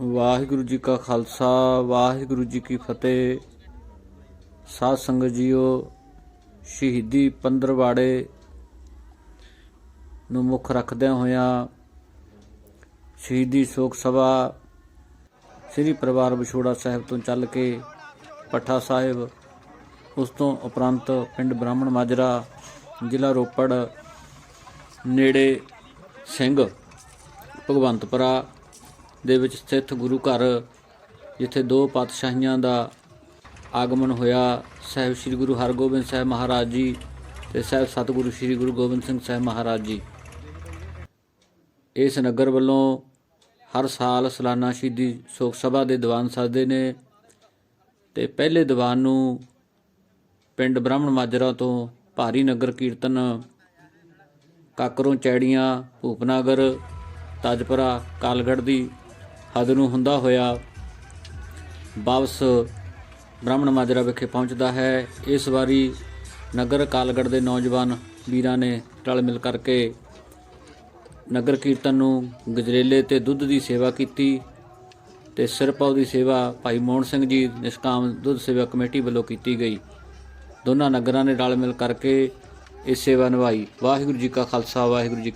ਵਾਹਿਗੁਰੂ ਜੀ ਕਾ ਖਾਲਸਾ, ਵਾਹਿਗੁਰੂ ਜੀ ਕੀ ਫਤਿਹ। ਸਾਧ ਸੰਗਤ ਜੀਓ, ਸ਼ਹੀਦੀ ਪੰਦਰਵਾੜੇ ਨੂੰ ਮੁੱਖ ਰੱਖਦਿਆਂ ਹੋਇਆਂ ਸ਼ਹੀਦੀ ਸ਼ੋਕ ਸਭਾ ਸ੍ਰੀ ਪਰਿਵਾਰ ਵਿਛੋੜਾ ਸਾਹਿਬ ਤੋਂ ਚੱਲ ਕੇ ਪੱਠਾ ਸਾਹਿਬ, ਉਸ ਤੋਂ ਉਪਰੰਤ ਪਿੰਡ ਬ੍ਰਾਹਮਣ ਮਾਜਰਾ, ਜ਼ਿਲ੍ਹਾ ਰੋਪੜ, ਨੇੜੇ ਸਿੰਘ ਭਗਵੰਤਪੁਰਾ ਦੇ ਵਿੱਚ ਸਥਿਤ ਗੁਰੂ ਘਰ, ਜਿੱਥੇ ਦੋ ਪਾਤਸ਼ਾਹੀਆਂ ਦਾ ਆਗਮਨ ਹੋਇਆ, ਸਾਹਿਬ ਸ੍ਰੀ ਗੁਰੂ ਹਰਗੋਬਿੰਦ ਸਾਹਿਬ ਮਹਾਰਾਜ ਜੀ ਤੇ ਸਾਹਿਬ ਸਤਿਗੁਰੂ ਸ੍ਰੀ ਗੁਰੂ ਗੋਬਿੰਦ ਸਿੰਘ ਸਾਹਿਬ ਮਹਾਰਾਜ ਜੀ। ਇਸ ਨਗਰ ਵੱਲੋਂ ਹਰ ਸਾਲ ਸਾਲਾਨਾ ਸ਼ਹੀਦੀ ਸ਼ੋਕ ਸਭਾ ਦੇ ਦੀਵਾਨ ਸਜਦੇ ਨੇ ਤੇ ਪਹਿਲੇ ਦੀਵਾਨ ਨੂੰ ਪਿੰਡ ਬ੍ਰਾਹਮਣ ਮਾਜਰਾ ਤੋਂ ਭਾਰੀ ਨਗਰ ਕੀਰਤਨ, ਕਾਕਰੋਂ ਚੈੜੀਆਂ, ਭੂਪਨਗਰ, ਤਾਜਪੁਰਾ ਕਾਲਗੜ੍ਹ ਦੀ ਹੱਦ ਨੂੰ ਹੁੰਦਾ ਹੋਇਆ ਵਾਪਸ ਬ੍ਰਾਹਮਣ ਮਾਜਰਾ ਵਿਖੇ ਪਹੁੰਚਦਾ ਹੈ। ਇਸ ਵਾਰੀ ਨਗਰ ਕਾਲਗੜ੍ਹ ਦੇ ਨੌਜਵਾਨ ਵੀਰਾਂ ਨੇ ਰਲ ਮਿਲ ਕਰਕੇ ਨਗਰ ਕੀਰਤਨ ਨੂੰ ਗਜਰੇਲੇ ਤੇ ਦੁੱਧ ਦੀ ਸੇਵਾ ਕੀਤੀ ਤੇ ਸਿਰਪਾਉ ਦੀ ਸੇਵਾ ਭਾਈ ਮੋਹਨ ਸਿੰਘ ਜੀ, ਨਿਸ਼ਕਾਮ ਦੁੱਧ ਸੇਵਾ ਕਮੇਟੀ ਵੱਲੋਂ ਕੀਤੀ ਗਈ। ਦੋਨਾਂ ਨਗਰਾਂ ਨੇ ਰਲ ਮਿਲ ਕਰਕੇ ਇਹ ਸੇਵਾ ਨਿਭਾਈ। ਵਾਹਿਗੁਰੂ ਜੀ ਕਾ ਖਾਲਸਾ, ਵਾਹਿਗੁਰੂ ਜੀ